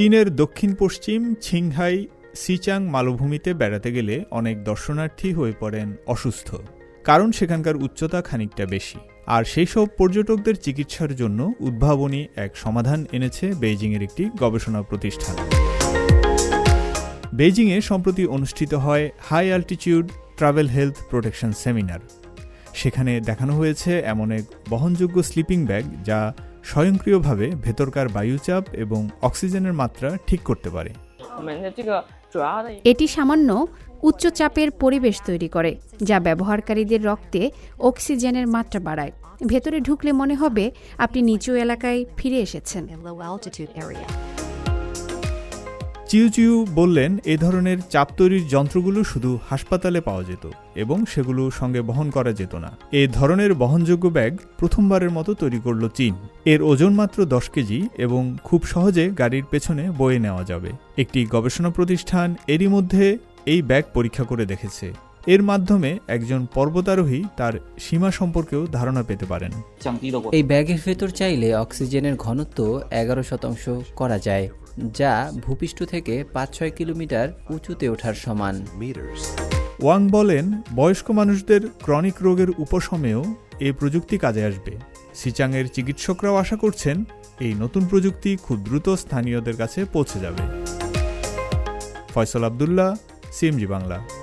চীনের দক্ষিণ পশ্চিম Qinghai Xizang মালভূমিতে বেড়াতে গেলে অনেক দর্শনার্থী হয়ে পড়েন অসুস্থ। কারণ সেখানকার উচ্চতা খানিকটা বেশি। আর সেই সব পর্যটকদের চিকিৎসার জন্য উদ্ভাবনী এক সমাধান এনেছে বেইজিংয়ের একটি গবেষণা প্রতিষ্ঠান। বেইজিংয়ে সম্প্রতি অনুষ্ঠিত হয় high altitude travel health protection seminar. সেখানে দেখানো হয়েছে এমন এক বহনযোগ্য স্লিপিং ব্যাগ যা স্বয়ংক্রিয়ভাবে ভেতরকার বায়ুচাপ এবং অক্সিজেনের মাত্রা ঠিক করতে পারে। এটি সামান্য উচ্চচাপের পরিবেশ তৈরি করে যা ব্যবহারকারীদের রক্তে অক্সিজেনের মাত্রা বাড়ায়। ভেতরে ঢুকলে মনে হবে আপনি নিচু এলাকায় ফিরে এসেছেন। চিউচিউ বললেন এ ধরনের চাপ তৈরির যন্ত্রগুলো শুধু হাসপাতালে পাওয়া যেত এবং সেগুলো সঙ্গে বহন করা যেত না। এ ধরনের বহনযোগ্য ব্যাগ প্রথমবারের মতো তৈরি করল চীন। এর ওজন মাত্র দশ কেজি এবং খুব সহজে গাড়ির পেছনে বয়ে নেওয়া যাবে। একটি গবেষণা প্রতিষ্ঠান এরই মধ্যে এই ব্যাগ পরীক্ষা করে দেখেছে। এর মাধ্যমে একজন পর্বতারোহী তার সীমা সম্পর্কেও ধারণা পেতে পারেন। এই ব্যাগের ভেতর চাইলে অক্সিজেনের ঘনত্ব এগারো শতাংশ করা যায়। যা ভূপৃষ্ঠ থেকে পাঁচ ছয় কিলোমিটার উঁচুতে ওঠার সমান। ওয়াং বলেন বয়স্ক মানুষদের ক্রনিক রোগের উপশমেও এ প্রযুক্তি কাজে আসবে। সিচাংয়ের চিকিৎসকরাও আশা করছেন এই নতুন প্রযুক্তি খুব দ্রুত স্থানীয়দের কাছে পৌঁছে যাবে। ফয়সল আবদুল্লাহ সিএমজি বাংলা।